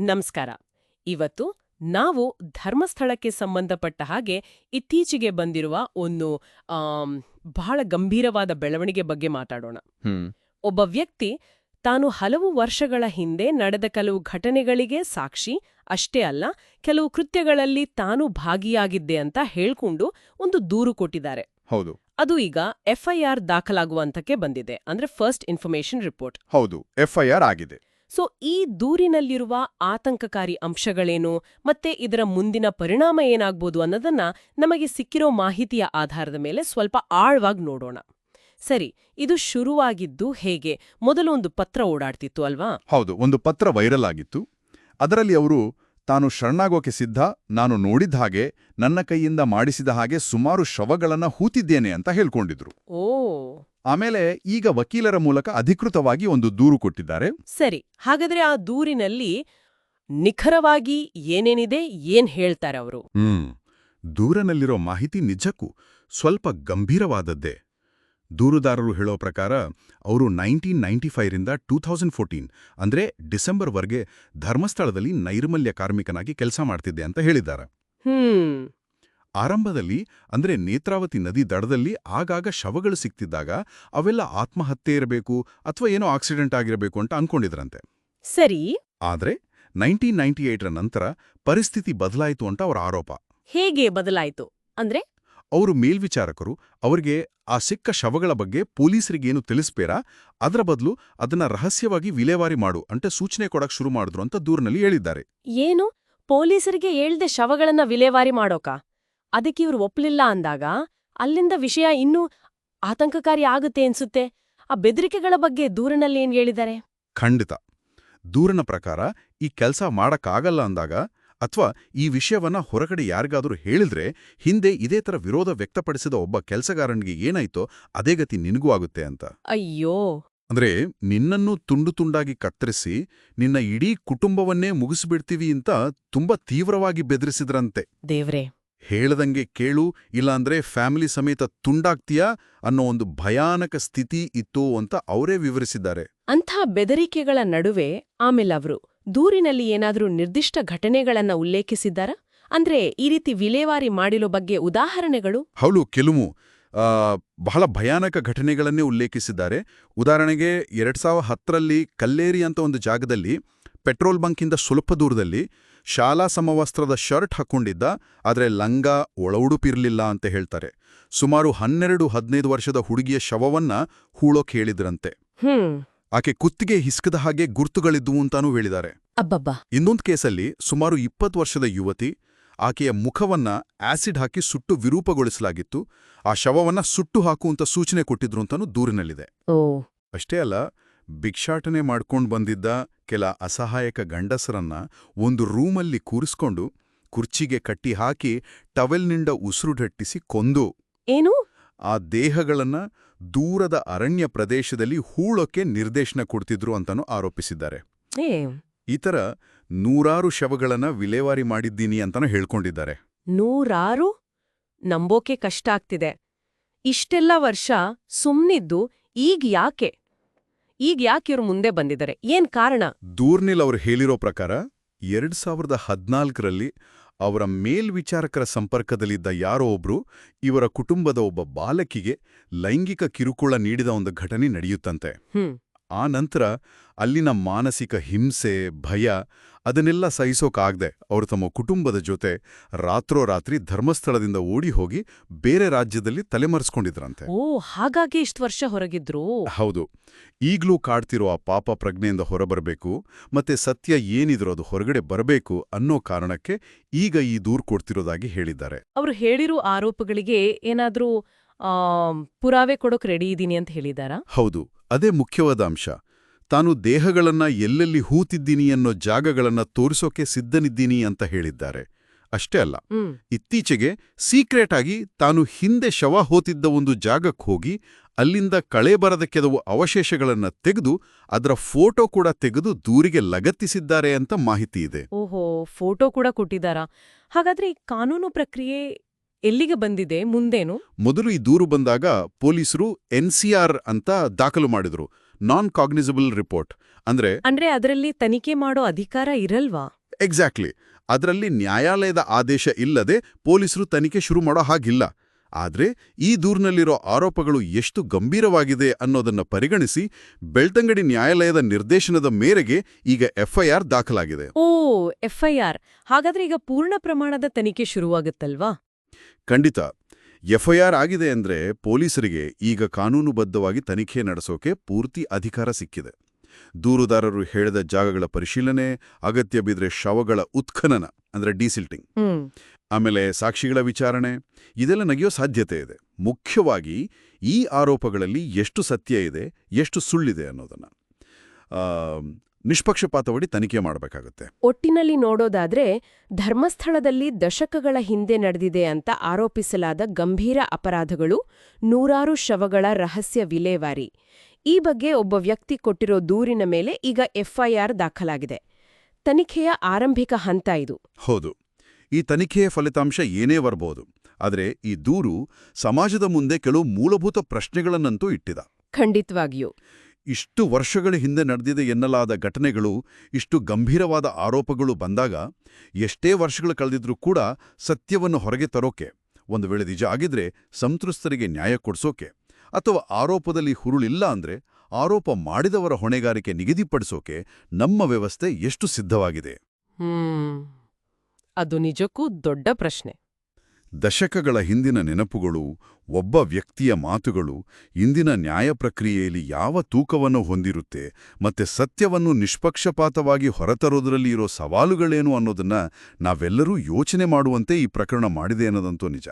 ನಮಸ್ಕಾರ. ಇವತ್ತು ನಾವು ಧರ್ಮಸ್ಥಳಕ್ಕೆ ಸಂಬಂಧಪಟ್ಟ ಹಾಗೆ ಇತ್ತೀಚೆಗೆ ಬಂದಿರುವ ಒಂದು ಬಹಳ ಗಂಭೀರವಾದ ಬೆಳವಣಿಗೆ ಬಗ್ಗೆ ಮಾತಾಡೋಣ. ಒಬ್ಬ ವ್ಯಕ್ತಿ ತಾನು ಹಲವು ವರ್ಷಗಳ ಹಿಂದೆ ನಡೆದ ಕೆಲವು ಘಟನೆಗಳಿಗೆ ಸಾಕ್ಷಿ ಅಷ್ಟೇ ಅಲ್ಲ ಕೆಲವು ಕೃತ್ಯಗಳಲ್ಲಿ ತಾನು ಭಾಗಿಯಾಗಿದ್ದೆ ಅಂತ ಹೇಳ್ಕೊಂಡು ಒಂದು ದೂರು ಕೊಟ್ಟಿದ್ದಾರೆ. ಹೌದು. ಅದು ಈಗ ಎಫ್ಐಆರ್ ದಾಖಲಾಗುವಂತಕ್ಕೆ ಬಂದಿದೆ. ಅಂದ್ರೆ ಫಸ್ಟ್ ಇನ್ಫಾರ್ಮೇಶನ್ ರಿಪೋರ್ಟ್ ಹೌದು ಎಫ್ಐಆರ್ ಆಗಿದೆ. ಸೊ ಈ ದೂರಿನಲ್ಲಿರುವ ಆತಂಕಕಾರಿ ಅಂಶಗಳೇನು ಮತ್ತೆ ಇದರ ಮುಂದಿನ ಪರಿಣಾಮ ಏನಾಗ್ಬೋದು ಅನ್ನೋದನ್ನ ನಮಗೆ ಸಿಕ್ಕಿರೋ ಮಾಹಿತಿಯ ಆಧಾರದ ಮೇಲೆ ಸ್ವಲ್ಪ ಆಳವಾಗಿ ನೋಡೋಣ. ಸರಿ ಇದು ಶುರುವಾಗಿದ್ದು ಹೇಗೆ? ಮೊದಲು ಒಂದು ಪತ್ರ ಓಡಾಡ್ತಿತ್ತು ಅಲ್ವಾ? ಹೌದು ಒಂದು ಪತ್ರ ವೈರಲ್ ಆಗಿತ್ತು. ಅದರಲ್ಲಿ ಅವರು ತಾನು ಶರಣಾಗೋಕೆ ಸಿದ್ಧ ನಾನು ನೋಡಿದ ಹಾಗೆ ನನ್ನ ಕೈಯಿಂದ ಮಾಡಿಸಿದ ಹಾಗೆ ಸುಮಾರು ಶವಗಳನ್ನ ಹೂತಿದ್ದೇನೆ ಅಂತ ಹೇಳ್ಕೊಂಡಿದ್ರು. ಓ. ಆಮೇಲೆ ಈಗ ವಕೀಲರ ಮೂಲಕ ಅಧಿಕೃತವಾಗಿ ಒಂದು ದೂರು ಕೊಟ್ಟಿದ್ದಾರೆ. ಸರಿ ಹಾಗಾದ್ರೆ ಆ ದೂರಿನಲ್ಲಿ ನಿಖರವಾಗಿ ಏನೇನಿದೆ ಏನ್ ಹೇಳ್ತಾರೆ ಅವರು? ಹ್ಮ್ ದೂರನಲ್ಲಿರೋ ಮಾಹಿತಿ ನಿಜಕ್ಕೂ ಸ್ವಲ್ಪ ಗಂಭೀರವಾದದ್ದೇ. ದೂರುದಾರರು ಹೇಳೋ ಪ್ರಕಾರ ಅವರು ನೈನ್ಟೀನ್ ನೈಂಟಿ ಫೈವ್ರಿಂದ ಟೂ ಥೌಸಂಡ್ ಫೋರ್ಟೀನ್ ಅಂದರೆ ಡಿಸೆಂಬರ್ವರೆಗೆ ಧರ್ಮಸ್ಥಳದಲ್ಲಿ ನೈರ್ಮಲ್ಯ ಕಾರ್ಮಿಕನಾಗಿ ಕೆಲಸ ಮಾಡ್ತಿದ್ದೆ ಅಂತ ಹೇಳಿದ್ದಾರೆ. ಹ್ಮ್. ಆರಂಭದಲ್ಲಿ ಅಂದ್ರೆ ನೇತ್ರಾವತಿ ನದಿ ದಡದಲ್ಲಿ ಆಗಾಗ ಶವಗಳು ಸಿಕ್ತಿದ್ದಾಗ ಅವೆಲ್ಲ ಆತ್ಮಹತ್ಯೆ ಇರಬೇಕು ಅಥವಾ ಏನೋ ಆಕ್ಸಿಡೆಂಟ್ ಆಗಿರಬೇಕು ಅಂತ ಅನ್ಕೊಂಡಿದ್ರಂತೆ. ಸರಿ. ಆದ್ರೆ ನೈನ್ಟೀನ್ ನೈನ್ಟಿ ಏಟ್ರ ನಂತರ ಪರಿಸ್ಥಿತಿ ಬದಲಾಯಿತು ಅಂತ ಅವರ ಆರೋಪ. ಹೇಗೆ ಬದಲಾಯಿತು ಅಂದ್ರೆ? ಅವರು ಮೇಲ್ವಿಚಾರಕರು ಅವರಿಗೆ ಆ ಸಿಕ್ಕ ಶವಗಳ ಬಗ್ಗೆ ಪೊಲೀಸರಿಗೇನು ತಿಳಿಸ್ಬೇರಾ ಅದರ ಬದಲು ಅದನ್ನ ರಹಸ್ಯವಾಗಿ ವಿಲೇವಾರಿ ಮಾಡು ಅಂತ ಸೂಚನೆ ಕೊಡಕ್ ಶುರು ಮಾಡಿದ್ರು ಅಂತ ದೂರಿನಲ್ಲಿ ಹೇಳಿದ್ದಾರೆ. ಏನು? ಪೊಲೀಸರಿಗೆ ಹೇಳ್ದೆ ಶವಗಳನ್ನ ವಿಲೇವಾರಿ ಮಾಡೋಕ? ಅದಕ್ಕೆ ಇವ್ರು ಒಪ್ಪಲಿಲ್ಲ ಅಂದಾಗ ಅಲ್ಲಿಂದ ವಿಷಯ ಇನ್ನೂ ಆತಂಕಕಾರಿ ಆಗುತ್ತೆ ಅನ್ಸುತ್ತೆ. ಆ ಬೆದರಿಕೆಗಳ ಬಗ್ಗೆ ದೂರಿನಲ್ಲಿ ಏನ್ ಹೇಳಿದ್ದಾರೆ? ಖಂಡಿತ. ದೂರನ ಪ್ರಕಾರ ಈ ಕೆಲಸ ಮಾಡಕ್ಕಾಗಲ್ಲ ಅಂದಾಗ ಅಥವಾ ಈ ವಿಷಯವನ್ನ ಹೊರಗಡೆ ಯಾರಿಗಾದರೂ ಹೇಳಿದ್ರೆ ಹಿಂದೆ ಇದೇ ತರ ವಿರೋಧ ವ್ಯಕ್ತಪಡಿಸಿದ ಒಬ್ಬ ಕೆಲಸಗಾರನಿಗೆ ಏನಾಯ್ತೋ ಅದೇ ಗತಿ ನಿನಗೂ ಆಗುತ್ತೆ ಅಂತ. ಅಯ್ಯೋ! ಅಂದ್ರೆ ನಿನ್ನನ್ನು ತುಂಡು ತುಂಡಾಗಿ ಕತ್ತರಿಸಿ ನಿನ್ನ ಇಡೀ ಕುಟುಂಬವನ್ನೇ ಮುಗಿಸ್ಬಿಡ್ತೀವಿ ಅಂತ ತುಂಬಾ ತೀವ್ರವಾಗಿ ಬೆದರಿಸಿದ್ರಂತೆ. ದೇವ್ರೆ! ಹೇಳ್ದಂಗೆ ಕೇಳು ಇಲ್ಲಾಂದ್ರೆ ಫ್ಯಾಮಿಲಿ ಸಮೇತ ತುಂಡಾಗ್ತೀಯಾ ಅನ್ನೋ ಒಂದು ಭಯಾನಕ ಸ್ಥಿತಿ ಇತ್ತು ಅಂತ ಅವರೇ ವಿವರಿಸಿದ್ದಾರೆ. ಅಂಥ ಬೆದರಿಕೆಗಳ ನಡುವೆ ಆಮೇಲೆ ಅವರು ದೂರಿನಲ್ಲಿ ಏನಾದರೂ ನಿರ್ದಿಷ್ಟ ಘಟನೆಗಳನ್ನ ಉಲ್ಲೇಖಿಸಿದ್ದಾರ? ಅಂದ್ರೆ ಈ ರೀತಿ ವಿಲೇವಾರಿ ಮಾಡಿರೋ ಬಗ್ಗೆ ಉದಾಹರಣೆಗಳು? ಹೌದು ಕೆಲವು. ಆ, ಬಹಳ ಭಯಾನಕ ಘಟನೆಗಳನ್ನೇ ಉಲ್ಲೇಖಿಸಿದ್ದಾರೆ. ಉದಾಹರಣೆಗೆ ಎರಡ್ ಸಾವಿರದ ಹತ್ತರಲ್ಲಿ ಕಲ್ಲೇರಿ ಅಂತ ಒಂದು ಜಾಗದಲ್ಲಿ ಪೆಟ್ರೋಲ್ ಬಂಕಿಂದ ಸ್ವಲ್ಪ ದೂರದಲ್ಲಿ ಶಾಲಾ ಸಮವಸ್ತ್ರದ ಶರ್ಟ್ ಹಾಕೊಂಡಿದ್ದ ಆದರೆ ಲಂಗ ಒಳಉಡುಪಿರಲಿಲ್ಲ ಅಂತ ಹೇಳ್ತಾರೆ. ಸುಮಾರು ಹನ್ನೆರಡು ಹದಿನೈದು ವರ್ಷದ ಹುಡುಗಿಯ ಶವವನ್ನ ಹೂಳೋಕ್ ಹೇಳಿದ್ರಂತೆ ಆಕೆ ಕುತ್ತಿಗೆ ಹಿಸ್ಕದ ಹಾಗೆ ಗುರ್ತುಗಳಿದ್ದುವು ಅಂತಾನೂ ಹೇಳಿದ್ದಾರೆ. ಇನ್ನೊಂದು ಕೇಸಲ್ಲಿ ಸುಮಾರು ಇಪ್ಪತ್ತು ವರ್ಷದ ಯುವತಿ ಆಕೆಯ ಮುಖವನ್ನ ಆಸಿಡ್ ಹಾಕಿ ಸುಟ್ಟು ವಿರೂಪಗೊಳಿಸಲಾಗಿತ್ತು. ಆ ಶವವನ್ನ ಸುಟ್ಟು ಹಾಕುವಂತ ಸೂಚನೆ ಕೊಟ್ಟಿದ್ರು ಅಂತಾನೂ ದೂರಿನಲ್ಲಿದೆ. ಅಷ್ಟೇ ಅಲ್ಲ ಭಿಕ್ಷಾಟನೆ ಮಾಡ್ಕೊಂಡು ಬಂದಿದ್ದ ಕೆಲ ಅಸಹಾಯಕ ಗಂಡಸರನ್ನ ಒಂದು ರೂಮಲ್ಲಿ ಕೂರಿಸ್ಕೊಂಡು ಕುರ್ಚಿಗೆ ಕಟ್ಟಿ ಹಾಕಿ ಟವೆಲ್ನಿಂದ ಉಸಿರುಢಟ್ಟಿಸಿ ಕೊಂದು. ಏನು? ಆ ದೇಹಗಳನ್ನ ದೂರದ ಅರಣ್ಯ ಪ್ರದೇಶದಲ್ಲಿ ಹೂಳೋಕೆ ನಿರ್ದೇಶನ ಕೊಡ್ತಿದ್ರು ಅಂತಾನೂ ಆರೋಪಿಸಿದ್ದಾರೆ. ಈ ಥರ ನೂರಾರು ಶವಗಳನ್ನ ವಿಲೇವಾರಿ ಮಾಡಿದ್ದೀನಿ ಅಂತಾನೂ ಹೇಳ್ಕೊಂಡಿದ್ದಾರೆ. ನೂರಾರು? ನಂಬೋಕೆ ಕಷ್ಟ ಆಗ್ತಿದೆ. ಇಷ್ಟೆಲ್ಲ ವರ್ಷ ಸುಮ್ನಿದ್ದು ಈಗ ಯಾಕೆ? ಈಗ ಯಾಕೆ ಇವ್ರು ಮುಂದೆ ಬಂದಿದ್ದಾರೆ? ಏನ್ ಕಾರಣ? ದೂರ್ನಿಲ್ ಅವರು ಹೇಳಿರೋ ಪ್ರಕಾರ ಎರಡ್ ಸಾವಿರದ ಹದಿನಾಲ್ಕರಲ್ಲಿ ಅವರ ಮೇಲ್ವಿಚಾರಕರ ಸಂಪರ್ಕದಲ್ಲಿದ್ದ ಯಾರೋ ಒಬ್ರು ಇವರ ಕುಟುಂಬದ ಒಬ್ಬ ಬಾಲಕಿಗೆ ಲೈಂಗಿಕ ಕಿರುಕುಳ ನೀಡಿದ ಒಂದು ಘಟನೆ ನಡೆಯುತ್ತಂತೆ. ಹ್ಮ್. ಆ ನಂತರ ಅಲ್ಲಿನ ಮಾನಸಿಕ ಹಿಂಸೆ ಭಯ ಅದನ್ನೆಲ್ಲ ಸಹಿಸೋಕಾಗ್ದೆ ಅವರು ತಮ್ಮ ಕುಟುಂಬದ ಜೊತೆ ರಾತ್ರೋರಾತ್ರಿ ಧರ್ಮಸ್ಥಳದಿಂದ ಓಡಿ ಹೋಗಿ ಬೇರೆ ರಾಜ್ಯದಲ್ಲಿ ತಲೆಮರೆಸ್ಕೊಂಡಿದ್ರಂತೆ. ಓ ಹಾಗಾಗಿ ಇಷ್ಟು ವರ್ಷ ಹೊರಗಿದ್ರು? ಹೌದು. ಈಗ್ಲೂ ಕಾಡ್ತಿರೋ ಆ ಪಾಪ ಪ್ರಜ್ಞೆಯಿಂದ ಹೊರಬರಬೇಕು ಮತ್ತೆ ಸತ್ಯ ಏನಿದ್ರೂ ಅದು ಹೊರಗಡೆ ಬರಬೇಕು ಅನ್ನೋ ಕಾರಣಕ್ಕೆ ಈಗ ಈ ದೂರು ಕೊಡ್ತಿರೋದಾಗಿ ಹೇಳಿದ್ದಾರೆ. ಅವರು ಹೇಳಿರೋ ಆರೋಪಗಳಿಗೆ ಏನಾದ್ರೂ ಪುರಾವೆ ಕೊಡೋಕ್ ರೆಡಿ ಇದ್ದೀನಿ ಅಂತ ಹೇಳಿದಾರಾ ಹೌದು ಅದೇ ಮುಖ್ಯವಾದ ಅಂಶ. ತಾನು ದೇಹಗಳನ್ನ ಎಲ್ಲೆಲ್ಲಿ ಹೂತಿದ್ದೀನಿ ಅನ್ನೋ ಜಾಗಗಳನ್ನ ತೋರಿಸೋಕೆ ಸಿದ್ಧನಿದ್ದೀನಿ ಅಂತ ಹೇಳಿದ್ದಾರೆ. ಅಷ್ಟೇ ಅಲ್ಲ ಇತ್ತೀಚೆಗೆ ಸೀಕ್ರೆಟ್ ಆಗಿ ತಾನು ಹಿಂದೆ ಶವ ಹೋತಿದ್ದ ಒಂದು ಜಾಗಕ್ಕೆ ಹೋಗಿ ಅಲ್ಲಿಂದ ಕಳೆ ಬರದ ಕೆಲವು ಅವಶೇಷಗಳನ್ನ ತೆಗೆದು ಅದರ ಫೋಟೋ ಕೂಡ ತೆಗೆದು ದೂರಿಗೆ ಲಗತ್ತಿಸಿದ್ದಾರೆ ಅಂತ ಮಾಹಿತಿ ಇದೆ. ಓಹೋ ಫೋಟೋ ಕೂಡ ಕೊಟ್ಟಿದ್ದಾರಾ? ಹಾಗಾದ್ರೆ ಈ ಕಾನೂನು ಪ್ರಕ್ರಿಯೆ ಎಲ್ಲಿಗೆ ಬಂದಿದೆ ಮುಂದೇನು? ಮೊದಲು ಈ ದೂರು ಬಂದಾಗ ಪೊಲೀಸರು ಎನ್ಸಿಆರ್ ಅಂತ ದಾಖಲು ಮಾಡಿದ್ರು ನಾನ್ ಕಾಗ್ನಿಸಬಲ್ ರಿಪೋರ್ಟ್ ಅಂದ್ರೆ ಅಂದ್ರೆ ಅದರಲ್ಲಿ ತನಿಖೆ ಮಾಡೋ ಅಧಿಕಾರ ಇರಲ್ವಾ? ಎಕ್ಸಾಕ್ಟ್ಲಿ ಅದರಲ್ಲಿ ನ್ಯಾಯಾಲಯದ ಆದೇಶ ಇಲ್ಲದೆ ಪೊಲೀಸರು ತನಿಖೆ ಶುರು ಮಾಡೋ ಹಾಗಿಲ್ಲ. ಆದ್ರೆ ಈ ದೂರಿನಲ್ಲಿರೋ ಆರೋಪಗಳು ಎಷ್ಟು ಗಂಭೀರವಾಗಿದೆ ಅನ್ನೋದನ್ನ ಪರಿಗಣಿಸಿ ಬೆಳ್ತಂಗಡಿ ನ್ಯಾಯಾಲಯದ ನಿರ್ದೇಶನದ ಮೇರೆಗೆ ಈಗ ಎಫ್ಐಆರ್ ದಾಖಲಾಗಿದೆ. ಓ ಎಫ್ಐಆರ್. ಹಾಗಾದ್ರೆ ಈಗ ಪೂರ್ಣ ಪ್ರಮಾಣದ ತನಿಖೆ ಶುರುವಾಗುತ್ತಲ್ವಾ? ಖಂಡಿತ. ಎಫ್ಐಆರ್ ಆಗಿದೆ ಅಂದ್ರೆ ಪೊಲೀಸರಿಗೆ ಈಗ ಕಾನೂನುಬದ್ಧವಾಗಿ ತನಿಖೆ ನಡೆಸೋಕೆ ಪೂರ್ತಿ ಅಧಿಕಾರ ಸಿಕ್ಕಿದೆ. ದೂರುದಾರರು ಹೇಳಿದ ಜಾಗಗಳ ಪರಿಶೀಲನೆ ಅಗತ್ಯ ಬಿದ್ರೆ ಶವಗಳ ಉತ್ಖನನ ಅಂದ್ರೆ ಡೀಸಿಲ್ಟಿಂಗ್. ಆಮೇಲೆ ಸಾಕ್ಷಿಗಳ ವಿಚಾರಣೆ ಇದೆಲ್ಲ ನಗಿಯೋ ಸಾಧ್ಯತೆ ಇದೆ. ಮುಖ್ಯವಾಗಿ ಈ ಆರೋಪಗಳಲ್ಲಿ ಎಷ್ಟು ಸತ್ಯ ಇದೆ ಎಷ್ಟು ಸುಳ್ಳಿದೆ ಅನ್ನೋದನ್ನ. ಆ, ನಿಷ್ಪಕ್ಷಪಾತವಡಿ ತನಿಖೆ ಮಾಡಬೇಕಾಗುತ್ತೆ. ಒಟ್ಟಿನಲ್ಲಿ ನೋಡೋದಾದ್ರೆ ಧರ್ಮಸ್ಥಳದಲ್ಲಿ ದಶಕಗಳ ಹಿಂದೆ ನಡೆದಿದೆ ಅಂತ ಆರೋಪಿಸಲಾದ ಗಂಭೀರ ಅಪರಾಧಗಳು ನೂರಾರು ಶವಗಳ ರಹಸ್ಯ ವಿಲೇವಾರಿ. ಈ ಬಗ್ಗೆ ಒಬ್ಬ ವ್ಯಕ್ತಿ ಕೊಟ್ಟಿರೋ ದೂರಿನ ಮೇಲೆ ಈಗ ಎಫ್ಐಆರ್ ದಾಖಲಾಗಿದೆ. ತನಿಖೆಯ ಆರಂಭಿಕ ಹಂತ ಇದು. ಹೌದು. ಈ ತನಿಖೆಯ ಫಲಿತಾಂಶ ಏನೇ ಬರಬಹುದು ಆದರೆ ಈ ದೂರು ಸಮಾಜದ ಮುಂದೆ ಕೆಲವು ಮೂಲಭೂತ ಪ್ರಶ್ನೆಗಳನ್ನಂತೂ ಇಟ್ಟಿದ. ಖಂಡಿತವಾಗಿಯೂ. ಇಷ್ಟು ವರ್ಷಗಳ ಹಿಂದೆ ನಡೆದಿದೆ ಎನ್ನಲಾದ ಘಟನೆಗಳು, ಇಷ್ಟು ಗಂಭೀರವಾದ ಆರೋಪಗಳು ಬಂದಾಗ ಎಷ್ಟೇ ವರ್ಷಗಳು ಕಳೆದಿದ್ರೂ ಕೂಡ ಸತ್ಯವನ್ನು ಹೊರಗೆ ತರೋಕೆ, ಒಂದು ವೇಳೆ ನಿಜ ಆಗಿದ್ರೆ ಸಂತೃಸ್ತರಿಗೆ ನ್ಯಾಯ ಕೊಡ್ಸೋಕೆ, ಅಥವಾ ಆರೋಪದಲ್ಲಿ ಹುರುಳಿಲ್ಲ ಅಂದ್ರೆ ಆರೋಪ ಮಾಡಿದವರ ಹೊಣೆಗಾರಿಕೆ ನಿಗದಿಪಡಿಸೋಕೆ ನಮ್ಮ ವ್ಯವಸ್ಥೆ ಎಷ್ಟು ಸಿದ್ಧವಾಗಿದೆ? ಅದು ನಿಜಕ್ಕೂ ದೊಡ್ಡ ಪ್ರಶ್ನೆ. ದಶಕಗಳ ಹಿಂದಿನ ನೆನಪುಗಳು, ಒಬ್ಬ ವ್ಯಕ್ತಿಯ ಮಾತುಗಳು, ಇಂದಿನ ನ್ಯಾಯ ಪ್ರಕ್ರಿಯೆಯಲ್ಲಿ ಯಾವ ತೂಕವನ್ನು ಹೊಂದಿರುತ್ತೆ ಮತ್ತೆ ಸತ್ಯವನ್ನು ನಿಷ್ಪಕ್ಷಪಾತವಾಗಿ ಹೊರತರೋದರಲ್ಲಿ ಇರೋ ಸವಾಲುಗಳೇನು ಅನ್ನೋದನ್ನ ನಾವೆಲ್ಲರೂ ಯೋಚನೆ ಮಾಡುವಂತೆ ಈ ಪ್ರಕರಣ ಮಾಡಿದೆ ಅನ್ನೋದಂತೂ ನಿಜ.